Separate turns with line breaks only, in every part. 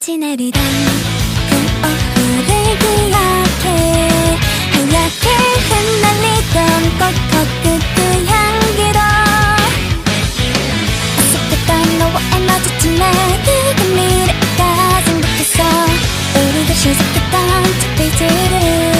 끝이 내리던 그 오후를 기억해. 하얗게 흩날리던 꽃코끝 그 향기로. 어색했던 너와의 마주침에 그게 미래가 생각했어 우리가 시작했던 첫 페이지를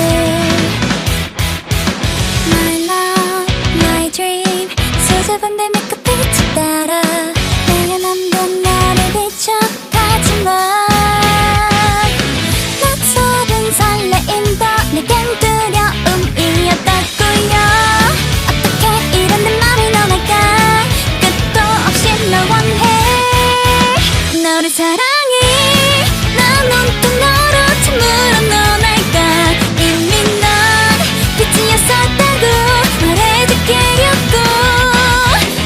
원해. 너를 사랑해. 난 온통 너로 찬물어 너날까. 이미 넌 빛이었었다고 말해줄게였고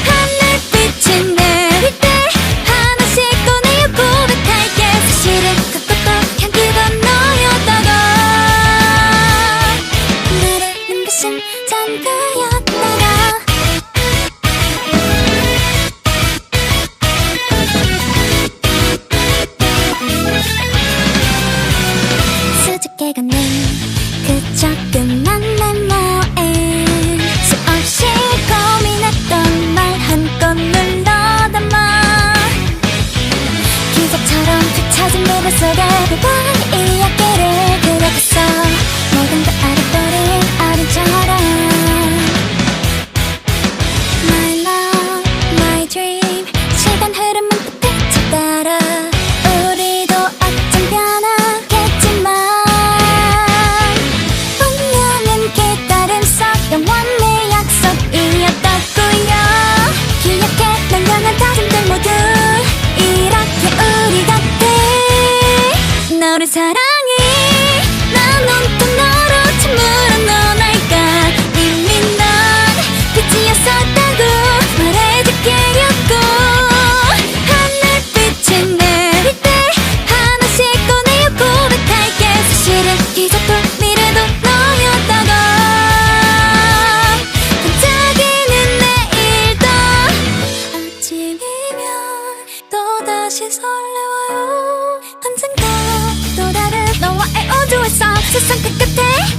하늘빛이 내릴 때 하나씩 꺼내어 고백할게. 사실은 그것도 향기가 너였다고. 나의 눈부신 전부였 펼쳐진 미래 속에 불보의 이야기를 그려봤어. 모든 걸 알아버린 어린처럼 My love, my dream. 시간 흐름은 끝을 따라 우리도 어쩜 변하겠지만 운명은 기다림 속 영원의 약속이었다고요 사랑해. 난 온통 너로 찬물어 너날까 이미 넌 빛이었었다고 말해줄게였고. 하늘빛이 내릴 때 하나씩 꺼내어 고백할게. 사실은 기적도 미래도 너였다고. 반짝이는 내일도 아침이면 또다시 설레와요. 또 다른 너와의 우주에서 세상 꾸는 시간도